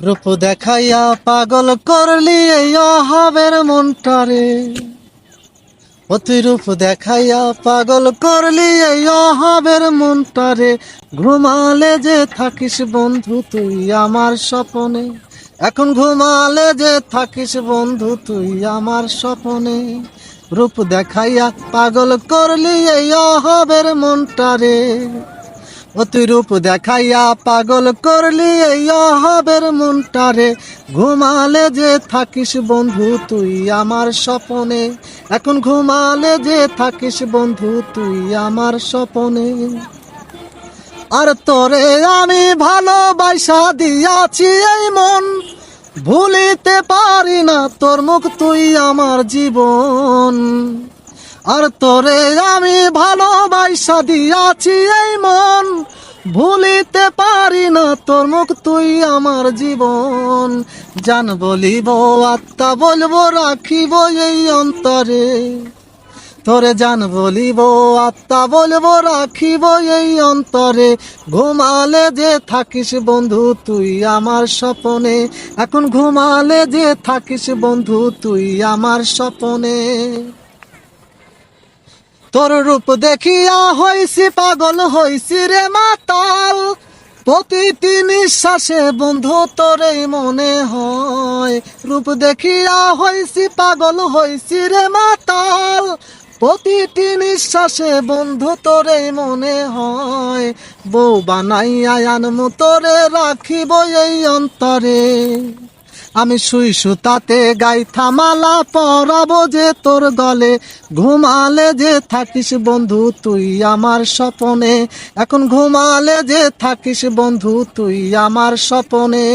রূপ দেখাইয়া পাগল করলি এই অহাবের মনটারে। অতি রূপ দেখাইয়া পাগল করলি এই অহাবের মনটারে। ঘুমালে যে থাকিস বন্ধু তুই আমার স্বপনে। এখন ঘুমালে যে থাকিস বন্ধু তুই আমার স্বপনে। রূপ দেখাইয়া পাগল করলি এই অহাবের মনটারে। অতি রূপ দেখাইয়া পাগল করলি এই অহাবের মনটারে। ঘুমালে যে থাকিস বন্ধু তুই আমার স্বপনে। এখন ঘুমালে যে থাকিস বন্ধু তুই আমার স্বপনে। আর তোরে আমি ভালোবাসা দিয়াছি এই মন। ভুলিতে পারি না তোর মুখ তুই আমার জীবন। আর তোরে আমি ভালোবাসা দিয়াছি এই মন, ভুলিতে পারি না তোর মুখ তুই আমার জীবন। জান বলিব, আত্মা বলব, রাখিব এই অন্তরে। তোরে জান বলিব, আত্মা বলব, রাখিব এই অন্তরে। ঘুমালে যে থাকিস বন্ধু তুই আমার স্বপনে। এখন ঘুমালে যে থাকিস বন্ধু তুই আমার স্বপনে। তোর রূপ দেখিয়া হইছি পাগল, হইছি রে মাতাল। প্রতিটি নিঃশ্বাসে বন্ধু, তোরেই মনে হয়। রূপ দেখিয়া হইছি পাগল, হইছি রে মাতাল। প্রতিটি নিঃশ্বাসে বন্ধু, তোরেই মনে হয়। বউ বানাইয়া আনমু, তোরে রাখিব এই অন্তরে। আমি শুই সুতাতে গাই থামালা, পরাব যে তোর গলে ঘুমালে যে থাকিস বন্ধু, তুই আমার স্বপনে। এখন ঘুমালে যে থাকিস বন্ধু, তুই আমার স্বপনে.